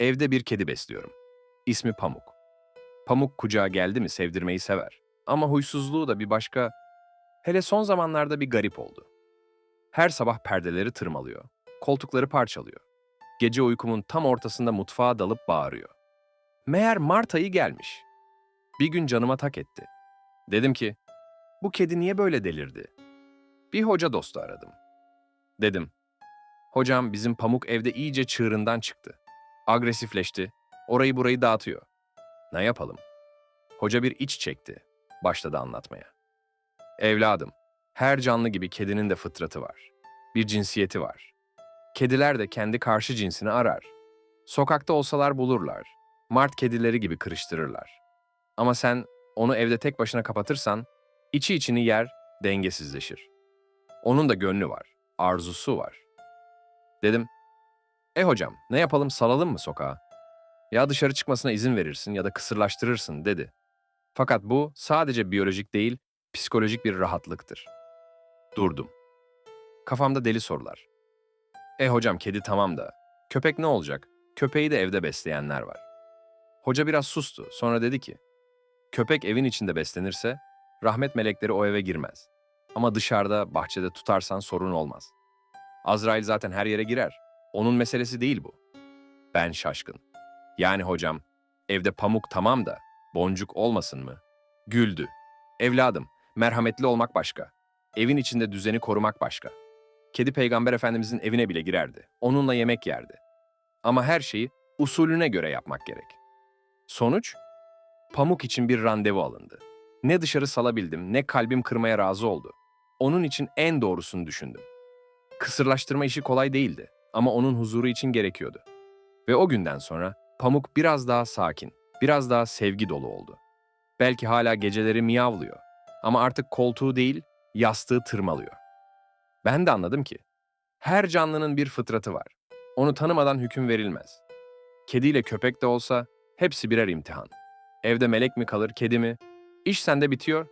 Evde bir kedi besliyorum. İsmi Pamuk. Pamuk kucağa geldi mi sevdirmeyi sever. Ama huysuzluğu da bir başka. Hele son zamanlarda bir garip oldu. Her sabah perdeleri tırmalıyor. Koltukları parçalıyor. Gece uykumun tam ortasında mutfağa dalıp bağırıyor. Meğer Mart ayı gelmiş. Bir gün canıma tak etti. Dedim ki, bu kedi niye böyle delirdi? Bir hoca dostu aradım. Dedim, hocam bizim pamuk evde iyice çığırından çıktı. Agresifleşti, orayı burayı dağıtıyor. Ne yapalım? Hoca bir iç çekti, başladı anlatmaya. Evladım, her canlı gibi kedinin de fıtratı var. Bir cinsiyeti var. Kediler de kendi karşı cinsini arar. Sokakta olsalar bulurlar. Mart kedileri gibi kırıştırırlar. Ama sen onu evde tek başına kapatırsan, içi içini yer, dengesizleşir. Onun da gönlü var, arzusu var. Dedim, e hocam ne yapalım salalım mı sokağa? Ya dışarı çıkmasına izin verirsin ya da kısırlaştırırsın dedi. Fakat bu sadece biyolojik değil, psikolojik bir rahatlıktır. Durdum. Kafamda deli sorular. E hocam kedi tamam da, köpek ne olacak? Köpeği de evde besleyenler var. Hoca biraz sustu, sonra dedi ki, köpek evin içinde beslenirse, rahmet melekleri o eve girmez. Ama dışarıda, bahçede tutarsan sorun olmaz. Azrail zaten her yere girer. Onun meselesi değil bu. Ben şaşkın. Yani hocam, evde pamuk tamam da boncuk olmasın mı? Güldü. Evladım, merhametli olmak başka. Evin içinde düzeni korumak başka. Kedi peygamber efendimizin evine bile girerdi. Onunla yemek yerdi. Ama her şeyi usulüne göre yapmak gerek. Sonuç? Pamuk için bir randevu alındı. Ne dışarı salabildim, ne kalbim kırmaya razı oldu. Onun için en doğrusunu düşündüm. Kısırlaştırma işi kolay değildi ama onun huzuru için gerekiyordu. Ve o günden sonra Pamuk biraz daha sakin, biraz daha sevgi dolu oldu. Belki hala geceleri miyavlıyor ama artık koltuğu değil, yastığı tırmalıyor. Ben de anladım ki her canlının bir fıtratı var. Onu tanımadan hüküm verilmez. Kediyle köpek de olsa hepsi birer imtihan. Evde melek mi kalır, kedi mi? İş sende bitiyor,